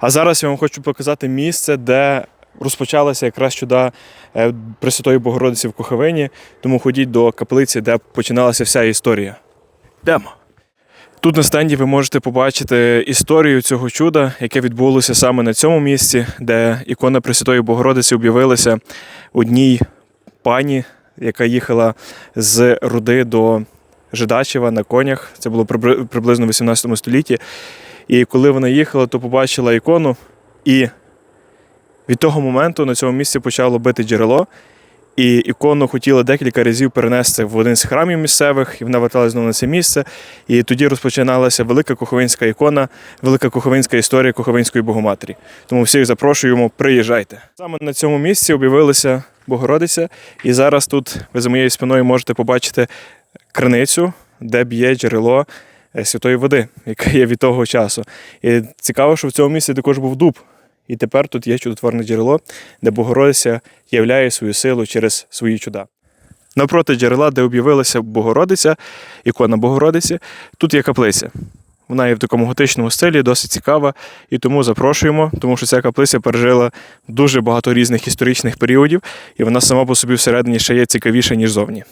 А зараз я вам хочу показати місце, де розпочалася якраз чуда е, Пресвятої Богородиці в Куховині. Тому ходіть до каплиці, де починалася вся історія. Йдемо. Тут на стенді ви можете побачити історію цього чуда, яке відбулося саме на цьому місці, де ікона Пресвятої Богородиці об'явилася одній пані, яка їхала з Руди до Жидачева на конях. Це було приблизно в 18 столітті. І коли вона їхала, то побачила ікону, і від того моменту на цьому місці почало бити джерело. І ікону хотіли декілька разів перенести в один з храмів місцевих, і вона верталася знову на це місце. І тоді розпочиналася велика куховинська ікона, велика куховинська історія Куховинської Богоматері. Тому всіх запрошуємо, приїжджайте. Саме на цьому місці об'явилася Богородиця, і зараз тут ви за моєю спиною можете побачити криницю, де б'є джерело святої води, яке є від того часу. І цікаво, що в цьому місці також був дуб. І тепер тут є чудотворне джерело, де Богородиця являє свою силу через свої чуда. Навпроти джерела, де об'явилася Богородиця, ікона Богородиці, тут є каплиця. Вона є в такому готичному стилі, досить цікава, і тому запрошуємо, тому що ця каплиця пережила дуже багато різних історичних періодів, і вона сама по собі всередині ще є цікавіша, ніж зовні.